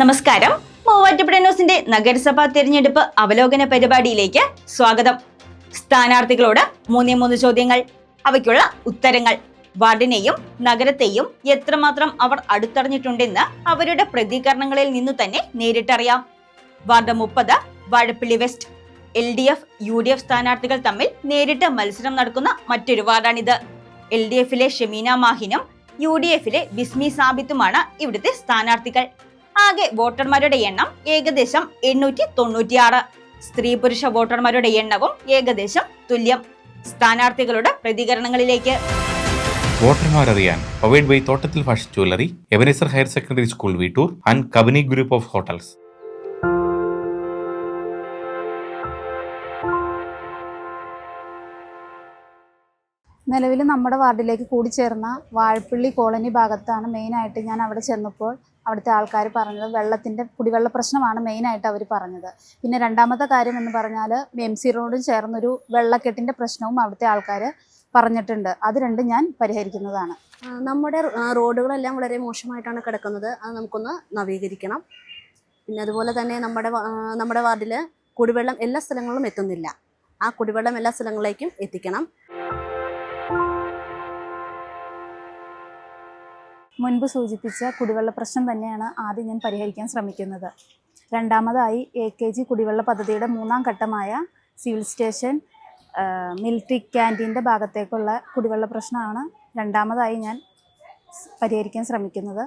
നമസ്കാരം. മൂവാറ്റുപുഴ ന്യൂസിന്റെ നഗരസഭാ തെരഞ്ഞെടുപ്പ് അവലോകന പരിപാടിയിലേക്ക് സ്വാഗതം. സ്ഥാനാർത്ഥികളോട് മൂന്നേ മൂന്ന് ചോദ്യങ്ങൾ അവയ്ക്കുള്ള ഉത്തരങ്ങൾ. വാർഡിനെയും നഗരത്തെയും എത്രമാത്രം അവർ അടുത്തറിഞ്ഞിട്ടുണ്ടെന്ന് അവരുടെ പ്രതികരണങ്ങളിൽ നിന്നു തന്നെ നേരിട്ടറിയാം. വാർഡ് മുപ്പത് Vazhappally west. L D F U D F സ്ഥാനാർത്ഥികൾ തമ്മിൽ നേരിട്ട് മത്സരം നടക്കുന്ന മറ്റൊരു വാർഡാണിത്. എൽ ഡി എഫിലെ ഷെമീന മാഹിനും യു ഡി എഫിലെ ബിസ്മി സാബിത്തുമാണ് ഇവിടുത്തെ സ്ഥാനാർത്ഥികൾ. ആകെ വോട്ടർമാരുടെ എണ്ണം ഏകദേശം എണ്ണൂറ്റി തൊണ്ണൂറ്റിയാറ് സ്ത്രീ പുരുഷ വോട്ടർമാരുടെ എണ്ണവും ഏകദേശം തുല്യം. സ്ഥാനാർത്ഥികളുടെ പ്രതികരണങ്ങളിലേക്ക്. വോട്ടർമാരറിയാൻ powered by Thottathil fashion jewellery Ebenezer higher secondary school Veettoor and Kabani group of hotels. നിലവിൽ നമ്മുടെ വാർഡിലേക്ക് കൂടി ചേർന്ന വാഴപ്പള്ളി കോളനി ഭാഗത്താണ് മെയിനായിട്ട് ഞാൻ അവിടെ ചെന്നപ്പോൾ അവിടുത്തെ ആൾക്കാർ പറഞ്ഞത് വെള്ളത്തിന്റെ കുടിവെള്ള പ്രശ്നമാണ് മെയിനായിട്ട് അവർ പറഞ്ഞത്. പിന്നെ രണ്ടാമത്തെ കാര്യം എന്ന് പറഞ്ഞാൽ എം സി റോഡും ചേർന്നൊരു വെള്ളക്കെട്ടിന്റെ പ്രശ്നവും അവിടുത്തെ ആൾക്കാർ പറഞ്ഞിട്ടുണ്ട്. അത് രണ്ടും ഞാൻ പരിഹരിക്കുന്നതാണ്. നമ്മുടെ റോഡുകളെല്ലാം വളരെ മോശമായിട്ടാണ് കിടക്കുന്നത്. അത് നമുക്കൊന്ന് നവീകരിക്കണം. പിന്നെ അതുപോലെ തന്നെ നമ്മുടെ നമ്മുടെ വാർഡിൽ കുടിവെള്ളം എല്ലാ സ്ഥലങ്ങളിലും എത്തുന്നില്ല. ആ കുടിവെള്ളം എല്ലാ സ്ഥലങ്ങളിലേക്കും എത്തിക്കണം. മുൻപ് സൂചിപ്പിച്ച കുടിവെള്ള പ്രശ്നം തന്നെയാണ് ആദ്യം ഞാൻ പരിഹരിക്കാൻ ശ്രമിക്കുന്നത്. രണ്ടാമതായി എ കെ ജി കുടിവെള്ള പദ്ധതിയുടെ മൂന്നാം ഘട്ടമായ സിവിൽ സ്റ്റേഷൻ മിലിറ്ററി ക്യാന്റീന്റെ ഭാഗത്തേക്കുള്ള കുടിവെള്ള പ്രശ്നമാണ് രണ്ടാമതായി ഞാൻ പരിഹരിക്കാൻ ശ്രമിക്കുന്നത്.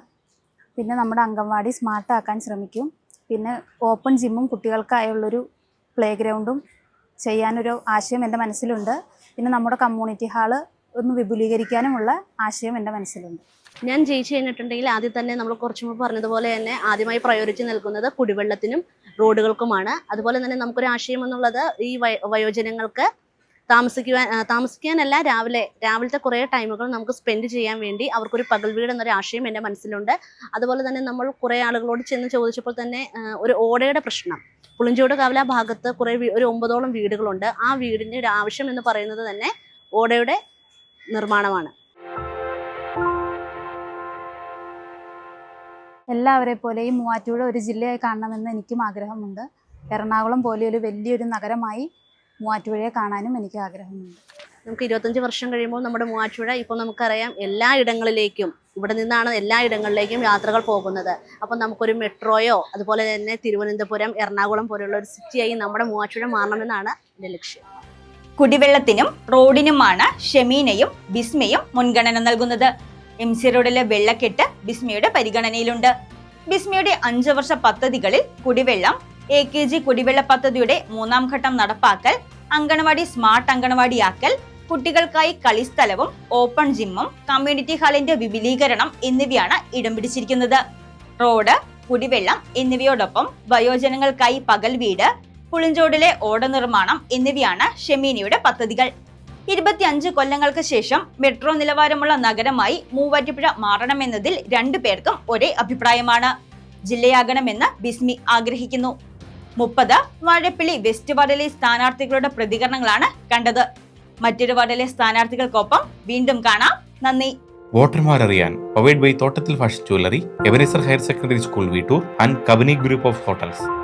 പിന്നെ നമ്മുടെ അംഗൻവാടി സ്മാർട്ടാക്കാൻ ശ്രമിക്കും. പിന്നെ ഓപ്പൺ ജിമ്മും കുട്ടികൾക്കായുള്ളൊരു പ്ലേ ഗ്രൗണ്ടും ചെയ്യാനൊരു ആശയം എന്റെ മനസ്സിലുണ്ട്. പിന്നെ നമ്മുടെ കമ്മ്യൂണിറ്റി ഹാൾ ഒന്ന് വിപുലീകരിക്കാനുമുള്ള ആശയം എന്റെ മനസ്സിലുണ്ട്. ഞാൻ ജയിച്ചു കഴിഞ്ഞിട്ടുണ്ടെങ്കിൽ ആദ്യം തന്നെ നമ്മൾ കുറച്ചു മുമ്പ് പറഞ്ഞതുപോലെ തന്നെ ആദ്യമായി പ്രയോറിറ്റി നൽകുന്നത് കുടിവെള്ളത്തിനും റോഡുകൾക്കുമാണ്. അതുപോലെ തന്നെ നമുക്കൊരു ആശയം എന്നുള്ളത് ഈ വയോജനങ്ങൾക്ക് താമസിക്കുവാൻ താമസിക്കാനല്ല രാവിലെ രാവിലത്തെ കുറേ ടൈമുകൾ നമുക്ക് സ്പെൻഡ് ചെയ്യാൻ വേണ്ടി അവർക്കൊരു പകൽ വീട് എന്നൊരു ആശയം എന്റെ മനസ്സിലുണ്ട്. അതുപോലെ തന്നെ നമ്മൾ കുറേ ആളുകളോട് ചെന്ന് ചോദിച്ചപ്പോൾ തന്നെ ഒരു ഓടയുടെ പ്രശ്നം. പുളിഞ്ചോട് കാവല ഭാഗത്ത് കുറേ ഒരു ഒമ്പതോളം വീടുകളുണ്ട്. ആ വീടിന്റെ ഒരു ആവശ്യം എന്ന് പറയുന്നത് തന്നെ ഓടയുടെ നിർമ്മാണമാണ്. എല്ലാവരെ പോലെയും മൂവാറ്റുപുഴ ഒരു ജില്ലയായി കാണണമെന്ന് എനിക്കും ആഗ്രഹമുണ്ട്. എറണാകുളം പോലെ ഒരു വലിയൊരു നഗരമായി മൂവാറ്റുപുഴയെ കാണാനും എനിക്ക് ആഗ്രഹമുണ്ട്. നമുക്ക് ഇരുപത്തഞ്ച് വർഷം കഴിയുമ്പോൾ നമ്മുടെ മൂവാറ്റുപുഴ ഇപ്പോൾ നമുക്കറിയാം എല്ലാ ഇടങ്ങളിലേക്കും ഇവിടെ നിന്നാണ് എല്ലാ ഇടങ്ങളിലേക്കും യാത്രകൾ പോകുന്നത്. അപ്പോൾ നമുക്കൊരു മെട്രോയോ അതുപോലെ തന്നെ തിരുവനന്തപുരം എറണാകുളം പോലെയുള്ള ഒരു സിറ്റിയായി നമ്മുടെ മൂവാറ്റുപുഴ മാറണമെന്നാണ് എന്റെ ലക്ഷ്യം. കുടിവെള്ളത്തിനും റോഡിനുമാണ് ഷെമീനയും ബിസ്മയും മുൻഗണന നൽകുന്നത്. എം സി റോഡിലെ വെള്ളക്കെട്ട് ബിസ്മയുടെ പരിഗണനയിലുണ്ട്. ബിസ്മയുടെ അഞ്ചു വർഷ പദ്ധതികളിൽ കുടിവെള്ളം എ കെ ജി കുടിവെള്ള പദ്ധതിയുടെ മൂന്നാം ഘട്ടം നടപ്പാക്കൽ അങ്കണവാടി സ്മാർട്ട് അങ്കണവാടിയാക്കൽ കുട്ടികൾക്കായി കളിസ്ഥലവും ഓപ്പൺ ജിമ്മും കമ്മ്യൂണിറ്റി ഹാളിന്റെ വിപുലീകരണം എന്നിവയാണ് ഇടം പിടിച്ചിരിക്കുന്നത്. റോഡ് കുടിവെള്ളം എന്നിവയോടൊപ്പം വയോജനങ്ങൾക്കായി പകൽ വീട് പുളിഞ്ചോടിലെ ഓട നിർമ്മാണം എന്നിവയാണ് ഷെമീനയുടെ പദ്ധതികൾ. ഇരുപത്തിയഞ്ച് കൊല്ലങ്ങൾക്ക് ശേഷം മെട്രോ നിലവാരമുള്ള നഗരമായി മൂവാറ്റുപുഴ മാറണമെന്നതിൽ രണ്ടു പേർക്കും ഒരേ അഭിപ്രായമാണ്. ജില്ലയാകണമെന്ന് ബിസ്മി ആഗ്രഹിക്കുന്നു. മുപ്പത് വാഴപ്പിള്ളി വെസ്റ്റ് വാർഡിലെ സ്ഥാനാർത്ഥികളുടെ പ്രതികരണങ്ങളാണ് കണ്ടത്. മറ്റൊരു വാർഡിലെ സ്ഥാനാർത്ഥികൾക്കൊപ്പം വീണ്ടും കാണാം. നന്ദി. വോട്ടർമാരറിയാൻ powered by Thottathil fashion jewellery Ebenezer higher secondary school Veettoor and Kabani group of hotels